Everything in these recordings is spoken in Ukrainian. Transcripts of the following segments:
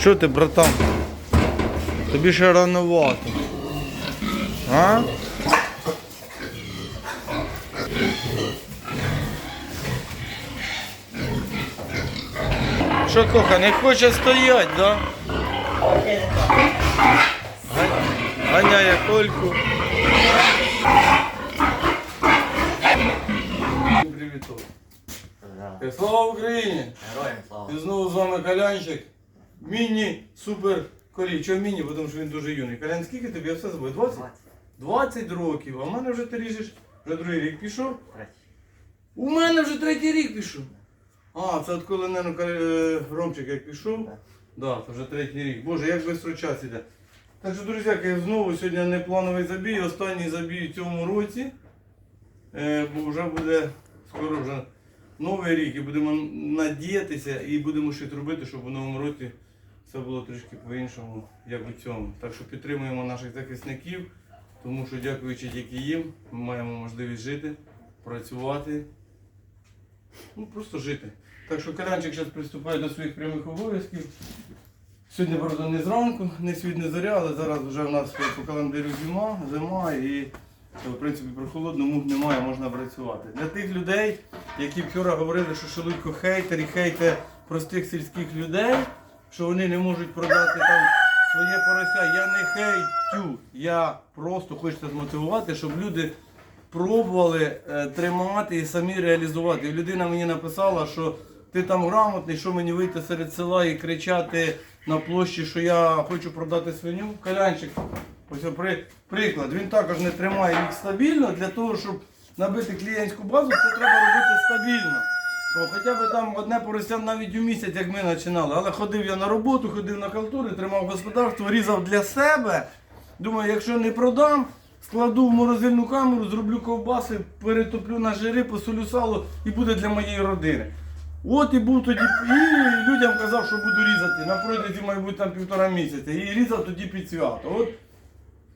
Що ти, братан? Тобі ще рановато. А? Що, Коха, не хоче стояти, да? Ганяє кольку. Привіт. Слава Україні! Героям слава. І знову з вами Калянчик. Міні супер колій. Чого міні? Бо Тому що він дуже юний. Колян, скільки тобі? Все забув. 20? 20 років. А в мене вже ти ріжеш. Вже другий рік пішов. Третій. У мене вже третій рік пішов. А, це от коли Кал- Ромчик як пішов. Так. Да, це вже третій рік. Боже, як швидко час іде. Так що, друзі, знову сьогодні не плановий забій, останній забій в цьому році. Е, бо вже буде скоро вже новий рік і будемо надіятися і будемо щось робити, щоб у новому році все було трішки по-іншому, як у цьому. Так що підтримуємо наших захисників, тому що дякуючи тільки їм, ми маємо можливість жити, працювати. Ну, просто жити. Так що Каранчик зараз приступає до своїх прямих обов'язків. Сьогодні, правда, не зранку, не світ, не зоря, але зараз вже в нас по календарю зима, зима і в принципі прохолодно, мух немає, можна працювати. Для тих людей, які вчора говорили, що Шелудько хейтер хейте простих сільських людей, що вони не можуть продати там своє порося. Я не хейтю, я просто хочу змотивувати, щоб люди пробували е, тримати і самі реалізувати. І людина мені написала, що ти там грамотний, що мені вийти серед села і кричати на площі, що я хочу продати свиню. Калянчик, ось при, приклад. Він також не тримає їх стабільно. Для того, щоб набити клієнтську базу, це треба робити стабільно. О, хоча б там одне порося навіть у місяць, як ми починали. Але ходив я на роботу, ходив на калтури, тримав господарство, різав для себе. Думаю, якщо не продам, складу в морозильну камеру, зроблю ковбаси, перетоплю на жири, посолю сало і буде для моєї родини. От і був тоді, і людям казав, що буду різати на протязі, мабуть, там півтора місяця. І різав тоді під свято. От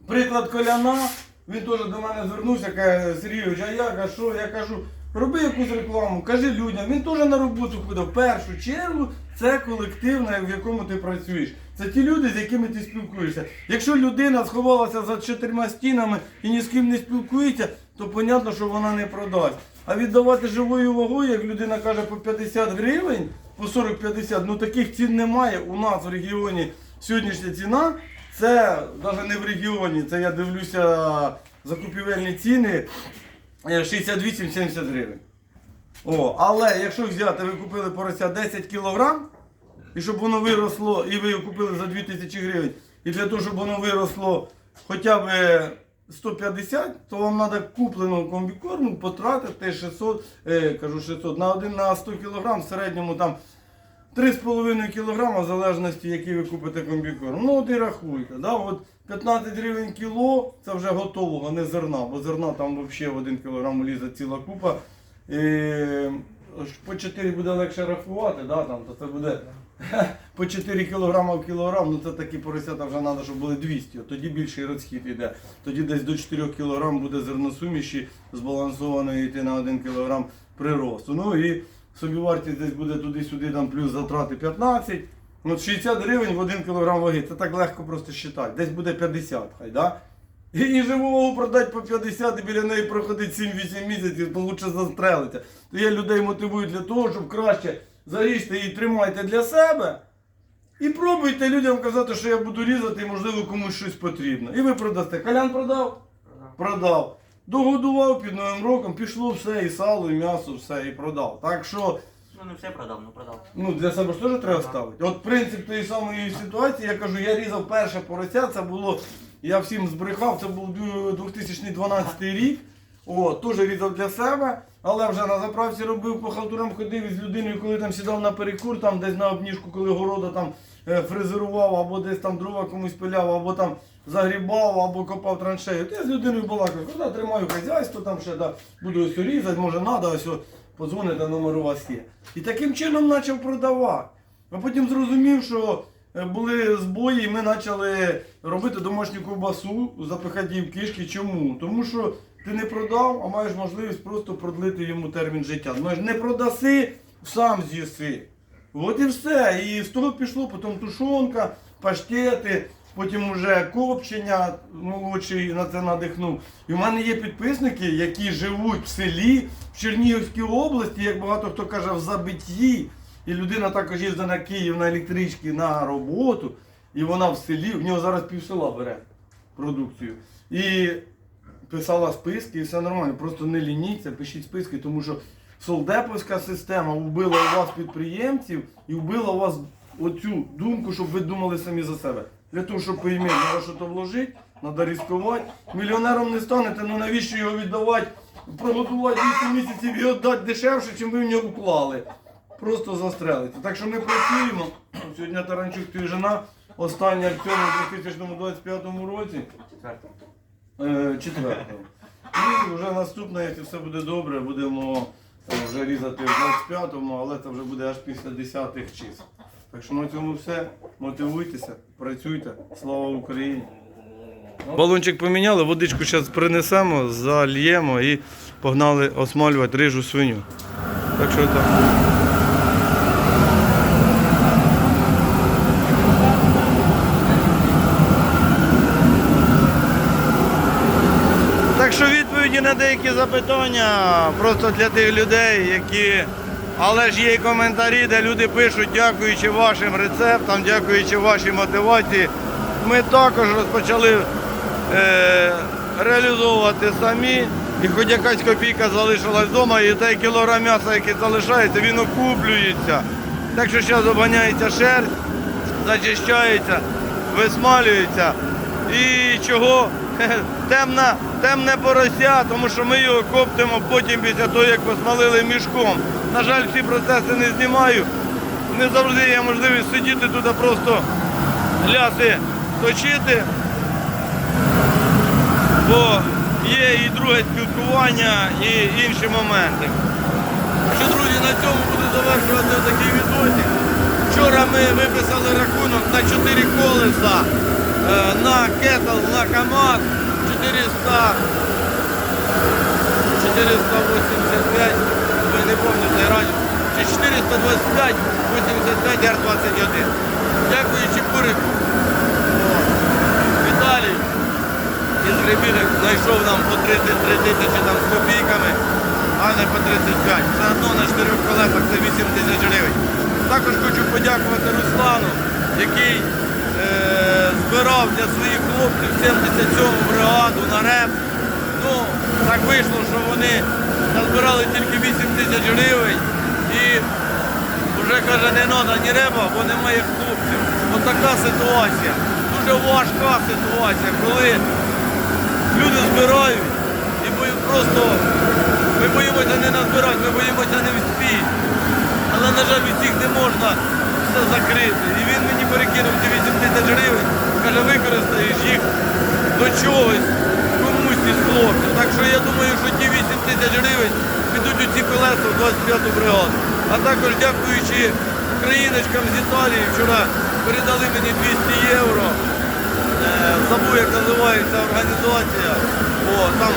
приклад коляна, він теж до мене звернувся, каже, Сергійович, а як, а що? Я кажу, роби якусь рекламу, кажи людям. Він теж на роботу ходив. В першу чергу це колектив, в якому ти працюєш. Це ті люди, з якими ти спілкуєшся. Якщо людина сховалася за чотирма стінами і ні з ким не спілкується, то понятно, що вона не продасть. А віддавати живою вагою, як людина каже, по 50 гривень, по 40-50, ну таких цін немає. У нас в регіоні сьогоднішня ціна, це навіть не в регіоні, це я дивлюся закупівельні ціни 68-70 гривень. О, але якщо взяти, ви купили порося 10 кілограм, і щоб воно виросло, і ви його купили за 2000 гривень, і для того, щоб воно виросло хоча б 150, то вам треба купленого комбікорму потратити 600, е, кажу 600, на один на 100 кг, в середньому там 3,5 кг, в залежності, який ви купите комбікорм. Ну от і рахуйте. Да? От 15 гривень кіло, це вже готового, не зерна, бо зерна там взагалі в 1 кг лізе ціла купа. І по 4 буде легше рахувати, да, там, то це буде по 4 кг в кілограм, ну це такі поросята вже треба, щоб були 200, тоді більший розхід йде. Тоді десь до 4 кг буде зерносуміші збалансованої йти на 1 кг приросту. Ну і собівартість десь буде туди-сюди, там плюс затрати 15. От 60 гривень в 1 кг ваги, це так легко просто считати. Десь буде 50, хай, да? І, і живу вагу продати по 50 і біля неї проходить 7-8 місяців, то лучше застрелиться. То я людей мотивую для того, щоб краще заріжте її тримайте для себе. І пробуйте людям казати, що я буду різати, і можливо комусь щось потрібно. І ви продасте. Колян продав? Продав. Догодував під Новим роком, пішло все, і сало, і м'ясо, все, і продав. Так що Ну не все продав, ну продав. ну, для себе ж теж треба ставити. От принцип тієї самої ситуації, я кажу, я різав перше порося, це було, я всім збрехав, це був 2012 рік. О, теж різав для себе, але вже на заправці робив по халтурам, ходив із людиною, коли там сідав на перекур, там десь на обніжку, коли города там фрезерував, або десь там дрова комусь пиляв, або там загрібав, або копав траншею. Я з людиною балакав, куди тримаю хазяйство, там ще да, буду ось різати, може треба, ось о, подзвоните, номер у вас є. І таким чином почав продавати. А потім зрозумів, що е, були збої, і ми почали робити домашню ковбасу, запихати її в кишки. Чому? Тому що ти не продав, а маєш можливість просто продлити йому термін життя. Знаєш, не продаси, сам з'їси. От і все. І з того пішло, потім тушонка, паштети, потім уже копчення, молодший на це надихнув. І в мене є підписники, які живуть в селі, в Чернігівській області, як багато хто каже, в забитті. І людина також їздить на Київ на електричці на роботу, і вона в селі, в нього зараз пів села бере продукцію. І писала списки, і все нормально. Просто не лініться, пишіть списки, тому що солдеповська система вбила у вас підприємців і вбила у вас оцю думку, щоб ви думали самі за себе. Для того, щоб поїмати, треба щось вложити, треба ризикувати. Мільйонером не станете, ну навіщо його віддавати, прогодувати 8 місяців і віддати дешевше, чим ви в нього вклали. Просто застрелиться. Так що ми працюємо. Сьогодні Таранчук жена, остання в цьому 2025 році. Четверте. Е, Четвертого. І вже наступне, якщо все буде добре, будемо вже різати в 25-му, але це вже буде аж після 10-х чисел. Так що на цьому все. Мотивуйтеся, працюйте. Слава Україні! Балончик поміняли, водичку зараз принесемо, зальємо і погнали осмалювати рижу свиню. Так що так що відповіді на деякі запитання просто для тих людей, які. Але ж є коментарі, де люди пишуть, дякуючи вашим рецептам, дякуючи вашій мотивації. Ми також розпочали е, реалізовувати самі. І хоч якась копійка залишилась вдома, і той кілограм м'яса, який залишається, він окуплюється. Так що зараз обганяється шерсть, зачищається, висмалюється. І чого? Темна, темне порося, тому що ми його коптимо потім після того, як посмалили мішком. На жаль, всі процеси не знімаю. Не завжди є можливість сидіти тут, просто ляси точити. Бо є і друге спілкування, і інші моменти. Що, друзі, на цьому буду завершувати такий відосик. Вчора ми виписали рахунок на 4 колеса е, на кетл, на КАМАЗ 400 485, ви не пам'ятаєте раді, чи 425 85 Р21. Дякуючи Курику. Віталій із Гребінок знайшов нам по 33 тисячі там з копійками, а не по 35. Все одно на 4 колесах це 8 тисяч гривень. Також хочу подякувати Руслану, який е, збирав для своїх хлопців 77 бригаду на РЕП. Ну, так вийшло, що вони назбирали тільки 8 тисяч гривень і вже каже, не треба ні реба, бо немає хлопців. Ось така ситуація. Дуже важка ситуація, коли люди збирають і просто ми боїмося не назбирати, ми боїмося не вспіти. Але, на жаль, від всіх не можна все закрити. І він мені перекинув ці 8 тисяч гривень, каже, використаєш їх до чогось, комусь із хлопців. Так що я думаю, що ті 8 тисяч гривень підуть у ці колеса в 25-ту бригаду. А також дякуючи україночкам з Італії, вчора передали мені 200 євро. Е, Забув, як називається організація. О, там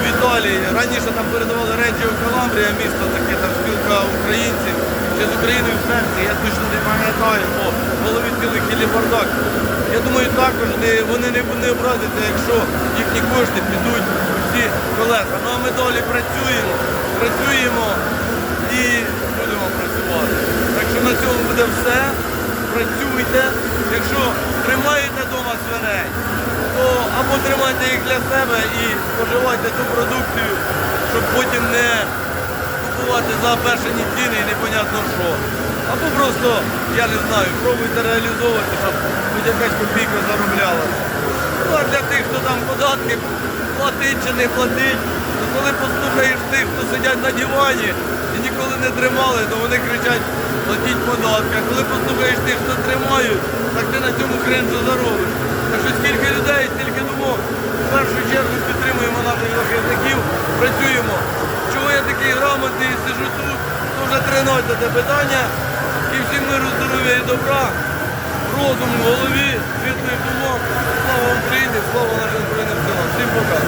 в Італії. Раніше там передавали Реджіо Каламбрія, місто таке, там спілка українців. Чи з Україною в серці, я точно не пам'ятаю, бо в голові цілий бардак. Я думаю, також не, вони не, не образяться, якщо їхні кошти підуть у ці колеса. Ну а ми далі працюємо, працюємо і будемо працювати. Так що на цьому буде все. Працюйте. Якщо тримаєте вдома свиней, то або тримайте їх для себе і споживайте цю продукцію, щоб потім не купувати за першені ціни і непонятно що. Або просто, я не знаю, пробуйте реалізовувати, щоб хоч якась копійка заробляла. Ну а для тих, хто там податки платить чи не платить, то коли послухаєш тих, хто сидять на дивані і ніколи не тримали, то вони кричать, платіть податки. А коли послухаєш тих, хто тримають, так ти на цьому кринжу заробиш. Так що скільки людей, стільки думок. В першу чергу підтримуємо наших захисників, працюємо. Чого я такий грамотний сижу тут, вже 13 питання. Здоров'я і добра, розуму в голові, світлих думок. Слава Україні, слава нашим збройним силам. Всім пока.